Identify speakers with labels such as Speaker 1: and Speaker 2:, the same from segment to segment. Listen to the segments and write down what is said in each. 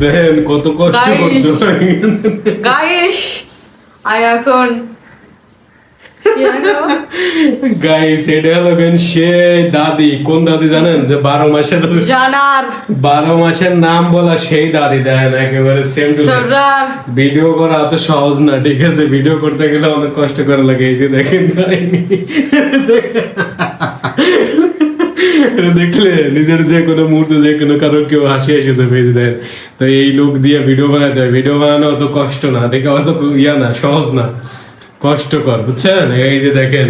Speaker 1: দেখেন কত কষ্ট হয়।
Speaker 2: গাইস আই এখন।
Speaker 1: গাইস এটা হলো কেন সেই দাদি? কোন দাদি জানেন যে বারো মাসের
Speaker 2: জানার।
Speaker 1: বারো মাসের নাম বলা সেই দাদি দেন একেবারে সেম টু ভিডিও করা অত সহজ না ঠিক আছে? ভিডিও করতে গেলে অনেক কষ্ট করা লাগে এই যে দেখেন। এটা দেখলে নিজের যে কোনো মুহূর্তে যে কোনো কারোর কেউ হাসি এসেছে ভেজে দেন তো এই লোক দিয়ে ভিডিও বানাতে হয়। ভিডিও বানানো অত কষ্ট না। দেখে অত ইয়া না সহজ না। কষ্টকর বুঝছেন? এই যে দেখেন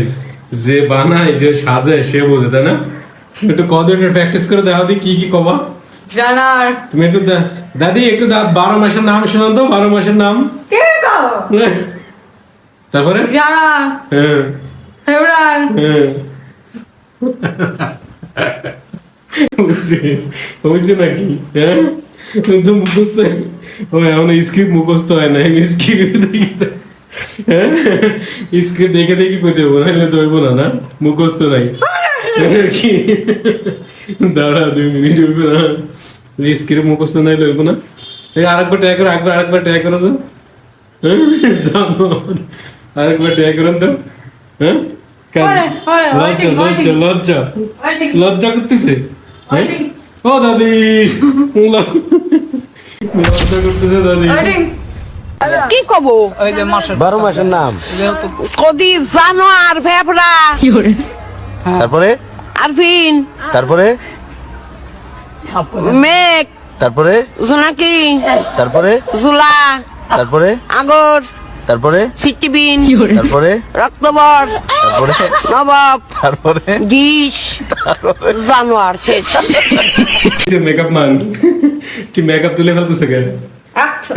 Speaker 1: যে বানায় যে সাজে সে বোঝে তাই না? একটু কদিনের প্র্যাকটিস করে দেখা দিই কি কি কবা।
Speaker 2: জানার
Speaker 1: তুমি একটু দা- দাদি একটু দা- বারো মাসের নাম শোনান তো বারো মাসের নাম।
Speaker 2: কে
Speaker 1: তারপরে?
Speaker 2: জানার
Speaker 1: হ্যাঁ। হ্যাঁ। বুঝছি হয়েছে নাকি হ্যাঁ তো মুখস্থ ও এমন স্ক্রিপ্ট মুখস্থ হয় না আমি স্ক্রিপ্ট দেখি হ্যাঁ স্ক্রিপ্ট দেখে দেখে কইতে হব নাহলে তো হইব না না মুখস্থ নাই কি দাঁড়া দুই মিনিট হইব না স্ক্রিপ্ট মুখস্থ নাই হইব না এই আরেকবার ট্রাই করো আরেকবার আরেকবার ট্রাই করো তো আরেকবার ট্রাই করেন তো হ্যাঁ লজ্জা লজ্জা. লজ্জা লজ্জা করতেছে. ও দাদি ল- লজ্জা দাদি
Speaker 3: কি কব
Speaker 4: ওই যে মাসের
Speaker 5: বারো মাসের নাম।
Speaker 3: কদি জানোয়ার ফেফড়া
Speaker 5: তারপরে?
Speaker 3: আরফিন।
Speaker 5: তারপরে?
Speaker 3: মেঘ।
Speaker 5: তারপরে?
Speaker 3: জোনাকি।
Speaker 5: তারপরে?
Speaker 3: জুলা।
Speaker 5: তারপরে?
Speaker 3: আগর।
Speaker 5: তারপরে?
Speaker 3: সিটিবিন।
Speaker 5: তারপরে?
Speaker 3: রক্তবর।
Speaker 5: তারপরে?
Speaker 3: নবাব
Speaker 5: তারপরে?
Speaker 3: ডিশ জানোয়ার শেষ।
Speaker 1: মেকআপ মান। কি মেকআপ তুলে ফেলতেছে কেন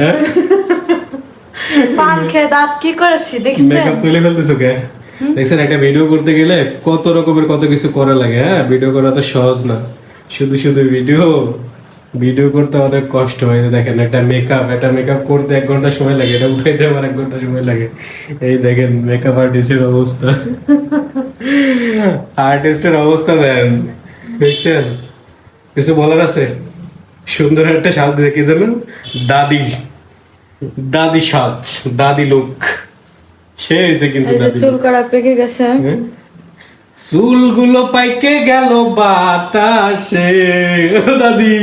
Speaker 1: হ্যাঁ?
Speaker 2: পান খেয়ে দাঁত কি করেছি দেখছেন?
Speaker 1: মেকআপ তুলে ফেলতেছো কে? দেখছেন একটা ভিডিও করতে গেলে কত রকমের কত কিছু করা লাগে হ্যাঁ? ভিডিও করা তো সহজ না। শুধু শুধু ভিডিও ভিডিও করতে অনেক কষ্ট হয়। দেখেন একটা মেকআপ একটা মেকআপ করতে এক ঘণ্টা সময় লাগে এটা উঠাইতে আবার এক ঘণ্টা সময় লাগে। এই দেখেন মেকআপ আর্টিস্টের অবস্থা। আর্টিস্টের অবস্থা দেন। দেখছেন? কিছু বলার আছে? সুন্দর একটা সাজ দেখে জানেন? দাদি। দাদি সাজ দাদি লোক সে হয়েছে কিন্তু
Speaker 2: চুল করা পেকে গেছে।
Speaker 1: হ্যাঁ? চুলগুলো পাইকে গেল বাতাসে। দাদি।